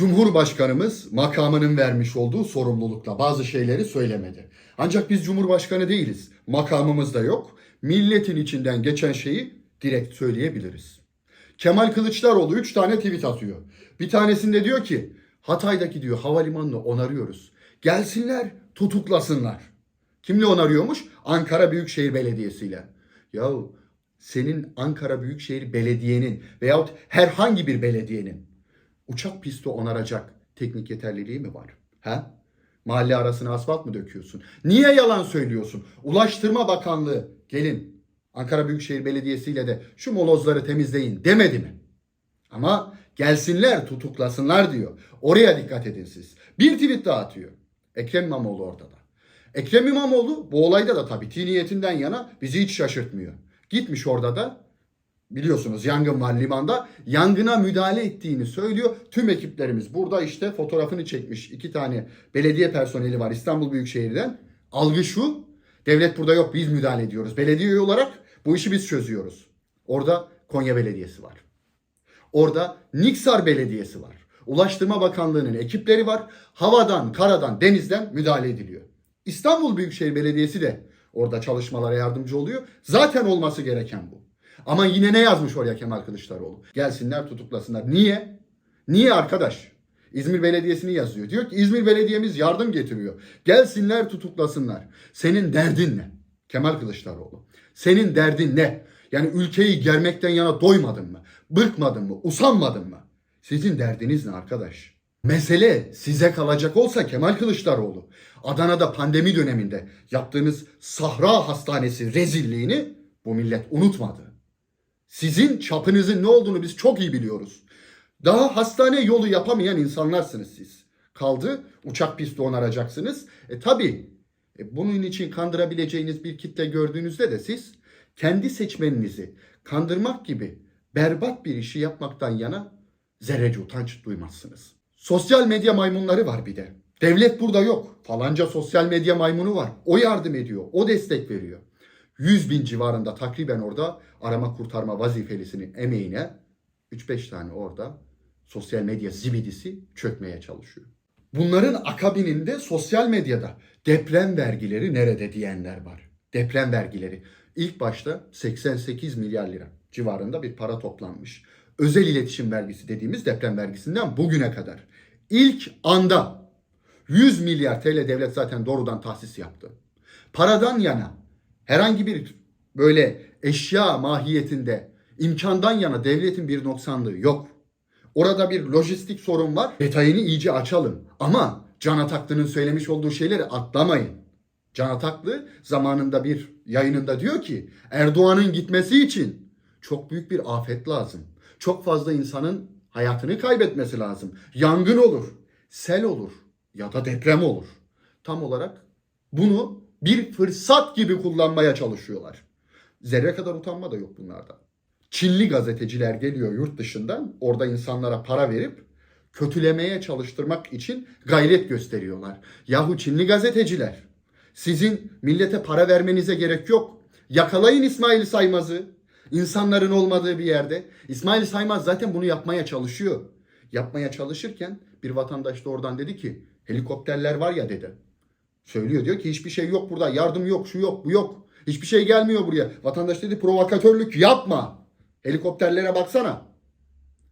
Cumhurbaşkanımız makamının vermiş olduğu sorumlulukla bazı şeyleri söylemedi. Ancak biz Cumhurbaşkanı değiliz. Makamımız da yok. Milletin içinden geçen şeyi direkt söyleyebiliriz. Kemal Kılıçdaroğlu 3 tane tweet atıyor. Bir tanesinde diyor ki Hatay'daki diyor havalimanını onarıyoruz. Gelsinler tutuklasınlar. Kimle onarıyormuş? Ankara Büyükşehir Belediyesi ile. Yahu senin Ankara Büyükşehir Belediye'nin veyahut herhangi bir belediyenin uçak pisti onaracak teknik yeterliliği mi var? Ha? Mahalle arasına asfalt mı döküyorsun? Niye yalan söylüyorsun? Ulaştırma Bakanlığı gelin Ankara Büyükşehir Belediyesi ile de şu molozları temizleyin demedi mi? Ama gelsinler tutuklasınlar diyor. Oraya dikkat edin siz. Bir tweet daha atıyor. Ekrem İmamoğlu orada da. Ekrem İmamoğlu bu olayda da tabii ti niyetinden yana bizi hiç şaşırtmıyor. Gitmiş orada da biliyorsunuz yangın var limanda. Yangına müdahale ettiğini söylüyor. Tüm ekiplerimiz burada işte fotoğrafını çekmiş. iki tane belediye personeli var İstanbul Büyükşehir'den. Algı şu. Devlet burada yok biz müdahale ediyoruz. Belediye olarak bu işi biz çözüyoruz. Orada Konya Belediyesi var. Orada Niksar Belediyesi var. Ulaştırma Bakanlığı'nın ekipleri var. Havadan, karadan, denizden müdahale ediliyor. İstanbul Büyükşehir Belediyesi de orada çalışmalara yardımcı oluyor. Zaten olması gereken bu. Ama yine ne yazmış oraya Kemal Kılıçdaroğlu? Gelsinler tutuklasınlar. Niye? Niye arkadaş? İzmir Belediyesi'ni yazıyor. Diyor ki İzmir Belediye'miz yardım getiriyor. Gelsinler tutuklasınlar. Senin derdin ne? Kemal Kılıçdaroğlu. Senin derdin ne? Yani ülkeyi germekten yana doymadın mı? Bıkmadın mı? Usanmadın mı? Sizin derdiniz ne arkadaş? Mesele size kalacak olsa Kemal Kılıçdaroğlu, Adana'da pandemi döneminde yaptığınız Sahra Hastanesi rezilliğini bu millet unutmadı. Sizin çapınızın ne olduğunu biz çok iyi biliyoruz. Daha hastane yolu yapamayan insanlarsınız siz. Kaldı uçak pisti onaracaksınız. E tabi bunun için kandırabileceğiniz bir kitle gördüğünüzde de siz kendi seçmeninizi kandırmak gibi berbat bir işi yapmaktan yana zerrece utanç duymazsınız. Sosyal medya maymunları var bir de. Devlet burada yok. Falanca sosyal medya maymunu var. O yardım ediyor. O destek veriyor. 100 bin civarında takriben orada arama kurtarma vazifelisinin emeğine 3-5 tane orada sosyal medya zibidisi çökmeye çalışıyor. Bunların akabininde sosyal medyada deprem vergileri nerede diyenler var. Deprem vergileri. İlk başta 88 milyar lira civarında bir para toplanmış. Özel iletişim vergisi dediğimiz deprem vergisinden bugüne kadar. İlk anda 100 milyar TL devlet zaten doğrudan tahsis yaptı. Paradan yana herhangi bir böyle eşya mahiyetinde imkandan yana devletin bir noksanlığı yok. Orada bir lojistik sorun var. Detayını iyice açalım. Ama Can Ataklı'nın söylemiş olduğu şeyleri atlamayın. Can Ataklı zamanında bir yayınında diyor ki Erdoğan'ın gitmesi için çok büyük bir afet lazım. Çok fazla insanın hayatını kaybetmesi lazım. Yangın olur, sel olur ya da deprem olur. Tam olarak bunu bir fırsat gibi kullanmaya çalışıyorlar. Zerre kadar utanma da yok bunlarda. Çinli gazeteciler geliyor yurt dışından orada insanlara para verip kötülemeye çalıştırmak için gayret gösteriyorlar. Yahu Çinli gazeteciler sizin millete para vermenize gerek yok. Yakalayın İsmail Saymaz'ı. insanların olmadığı bir yerde. İsmail Saymaz zaten bunu yapmaya çalışıyor. Yapmaya çalışırken bir vatandaş da oradan dedi ki helikopterler var ya dedi. Söylüyor diyor ki hiçbir şey yok burada. Yardım yok, şu yok, bu yok. Hiçbir şey gelmiyor buraya. Vatandaş dedi provokatörlük yapma. Helikopterlere baksana.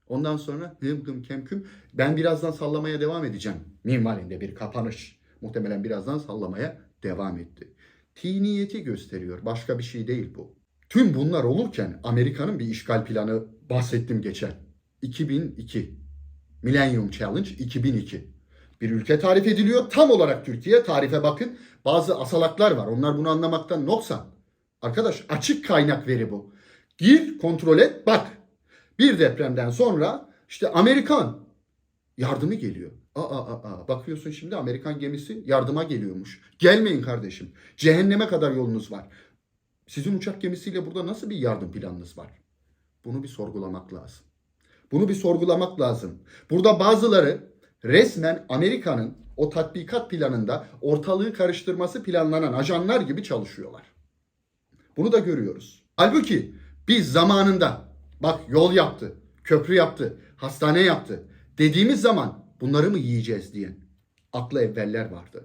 Ondan sonra hım hım kem küm ben birazdan sallamaya devam edeceğim. Minvalinde bir kapanış. Muhtemelen birazdan sallamaya devam etti. Tiniyeti gösteriyor. Başka bir şey değil bu. Tüm bunlar olurken Amerika'nın bir işgal planı bahsettim geçen. 2002. Millennium Challenge 2002. Bir ülke tarif ediliyor. Tam olarak Türkiye tarife bakın. Bazı asalaklar var. Onlar bunu anlamaktan noksan. Arkadaş açık kaynak veri bu. Gir kontrol et bak. Bir depremden sonra işte Amerikan yardımı geliyor. Aa, aa, aa. Bakıyorsun şimdi Amerikan gemisi yardıma geliyormuş. Gelmeyin kardeşim. Cehenneme kadar yolunuz var. Sizin uçak gemisiyle burada nasıl bir yardım planınız var? Bunu bir sorgulamak lazım. Bunu bir sorgulamak lazım. Burada bazıları resmen Amerika'nın o tatbikat planında ortalığı karıştırması planlanan ajanlar gibi çalışıyorlar. Bunu da görüyoruz. Halbuki biz zamanında bak yol yaptı, köprü yaptı, hastane yaptı dediğimiz zaman bunları mı yiyeceğiz diyen aklı evveller vardı.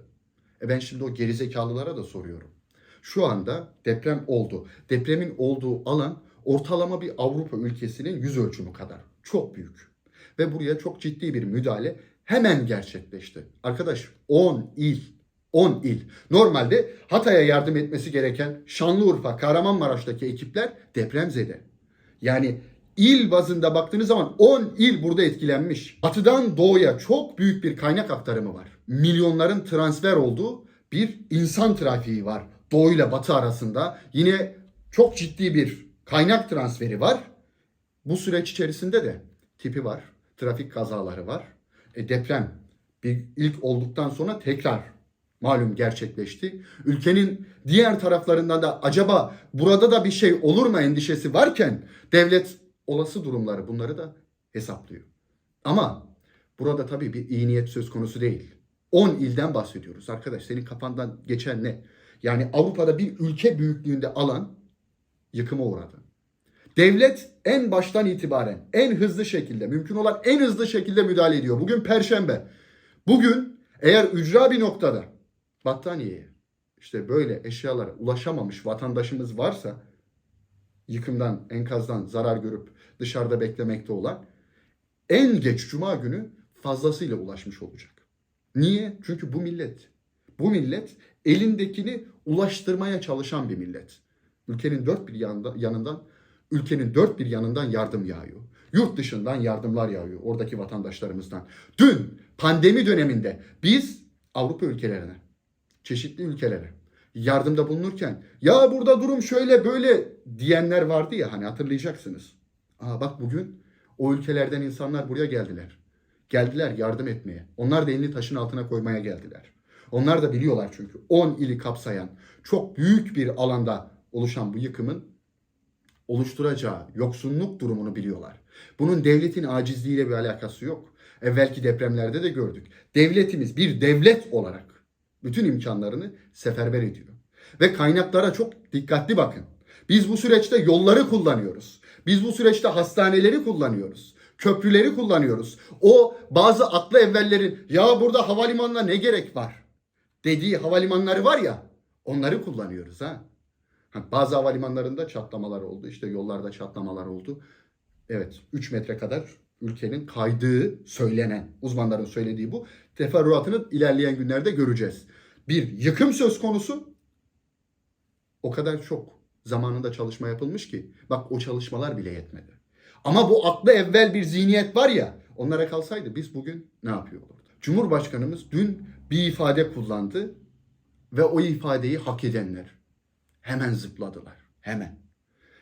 E ben şimdi o gerizekalılara da soruyorum. Şu anda deprem oldu. Depremin olduğu alan ortalama bir Avrupa ülkesinin yüz ölçümü kadar. Çok büyük. Ve buraya çok ciddi bir müdahale hemen gerçekleşti. Arkadaş 10 il 10 il. Normalde Hatay'a yardım etmesi gereken Şanlıurfa, Kahramanmaraş'taki ekipler depremzede. Yani il bazında baktığınız zaman 10 il burada etkilenmiş. Batıdan doğuya çok büyük bir kaynak aktarımı var. Milyonların transfer olduğu bir insan trafiği var. Doğu ile batı arasında yine çok ciddi bir kaynak transferi var. Bu süreç içerisinde de tipi var. Trafik kazaları var. E, deprem bir ilk olduktan sonra tekrar malum gerçekleşti. Ülkenin diğer taraflarından da acaba burada da bir şey olur mu endişesi varken devlet olası durumları bunları da hesaplıyor. Ama burada tabii bir iyi niyet söz konusu değil. 10 ilden bahsediyoruz arkadaş. Senin kafandan geçen ne? Yani Avrupa'da bir ülke büyüklüğünde alan yıkıma uğradı. Devlet en baştan itibaren en hızlı şekilde, mümkün olan en hızlı şekilde müdahale ediyor. Bugün Perşembe. Bugün eğer ücra bir noktada battaniyeye, işte böyle eşyalara ulaşamamış vatandaşımız varsa yıkımdan, enkazdan zarar görüp dışarıda beklemekte olan en geç cuma günü fazlasıyla ulaşmış olacak. Niye? Çünkü bu millet, bu millet elindekini ulaştırmaya çalışan bir millet. Ülkenin dört bir yanında, yanından, ülkenin dört bir yanından yardım yağıyor. Yurt dışından yardımlar yağıyor oradaki vatandaşlarımızdan. Dün pandemi döneminde biz Avrupa ülkelerine, çeşitli ülkelere yardımda bulunurken ya burada durum şöyle böyle diyenler vardı ya hani hatırlayacaksınız. Aa bak bugün o ülkelerden insanlar buraya geldiler. Geldiler yardım etmeye. Onlar da elini taşın altına koymaya geldiler. Onlar da biliyorlar çünkü 10 ili kapsayan çok büyük bir alanda oluşan bu yıkımın oluşturacağı yoksunluk durumunu biliyorlar. Bunun devletin acizliğiyle bir alakası yok. Evvelki depremlerde de gördük. Devletimiz bir devlet olarak bütün imkanlarını seferber ediyor. Ve kaynaklara çok dikkatli bakın. Biz bu süreçte yolları kullanıyoruz. Biz bu süreçte hastaneleri kullanıyoruz. Köprüleri kullanıyoruz. O bazı aklı evvellerin ya burada havalimanına ne gerek var dediği havalimanları var ya onları kullanıyoruz ha. Bazı havalimanlarında çatlamalar oldu. İşte yollarda çatlamalar oldu. Evet 3 metre kadar ülkenin kaydığı söylenen uzmanların söylediği bu. Teferruatını ilerleyen günlerde göreceğiz. Bir yıkım söz konusu. O kadar çok zamanında çalışma yapılmış ki bak o çalışmalar bile yetmedi. Ama bu aklı evvel bir zihniyet var ya onlara kalsaydı biz bugün ne yapıyor? Cumhurbaşkanımız dün bir ifade kullandı ve o ifadeyi hak edenler hemen zıpladılar. Hemen.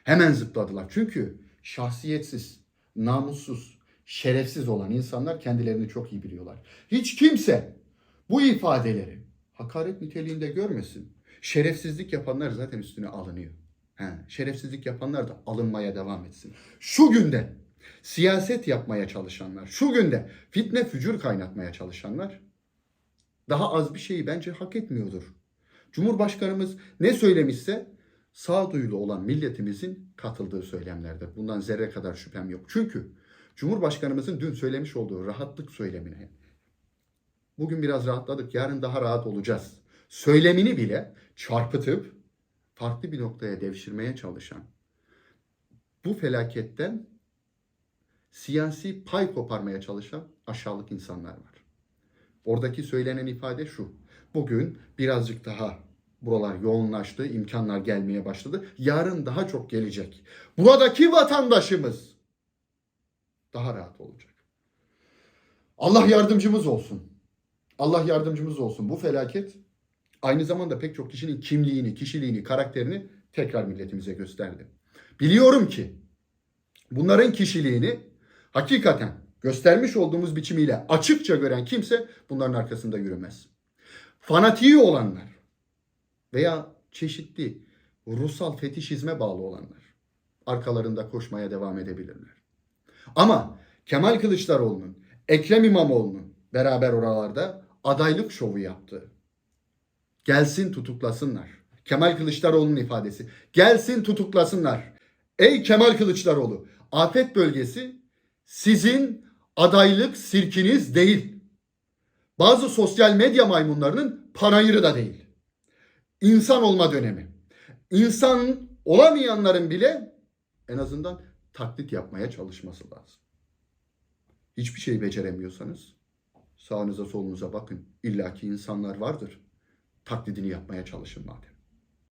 Hemen zıpladılar. Çünkü şahsiyetsiz, namussuz, şerefsiz olan insanlar kendilerini çok iyi biliyorlar. Hiç kimse bu ifadeleri hakaret niteliğinde görmesin. Şerefsizlik yapanlar zaten üstüne alınıyor. He, şerefsizlik yapanlar da alınmaya devam etsin. Şu günde siyaset yapmaya çalışanlar, şu günde fitne fücur kaynatmaya çalışanlar daha az bir şeyi bence hak etmiyordur. Cumhurbaşkanımız ne söylemişse sağduyulu olan milletimizin katıldığı söylemlerdir. Bundan zerre kadar şüphem yok. Çünkü Cumhurbaşkanımızın dün söylemiş olduğu rahatlık söylemine bugün biraz rahatladık, yarın daha rahat olacağız. Söylemini bile çarpıtıp farklı bir noktaya devşirmeye çalışan bu felaketten siyasi pay koparmaya çalışan aşağılık insanlar var. Oradaki söylenen ifade şu. Bugün birazcık daha buralar yoğunlaştı, imkanlar gelmeye başladı. Yarın daha çok gelecek. Buradaki vatandaşımız daha rahat olacak. Allah yardımcımız olsun. Allah yardımcımız olsun. Bu felaket aynı zamanda pek çok kişinin kimliğini, kişiliğini, karakterini tekrar milletimize gösterdi. Biliyorum ki bunların kişiliğini hakikaten göstermiş olduğumuz biçimiyle açıkça gören kimse bunların arkasında yürümez. Fanatiği olanlar veya çeşitli ruhsal fetişizme bağlı olanlar arkalarında koşmaya devam edebilirler. Ama Kemal Kılıçdaroğlu'nun, Ekrem İmamoğlu'nun beraber oralarda adaylık şovu yaptığı, gelsin tutuklasınlar. Kemal Kılıçdaroğlu'nun ifadesi. Gelsin tutuklasınlar. Ey Kemal Kılıçdaroğlu, afet bölgesi sizin adaylık sirkiniz değil. Bazı sosyal medya maymunlarının panayırı da değil. İnsan olma dönemi. İnsan olamayanların bile en azından taklit yapmaya çalışması lazım. Hiçbir şey beceremiyorsanız sağınıza solunuza bakın. İlla ki insanlar vardır. Taklidini yapmaya çalışın madem.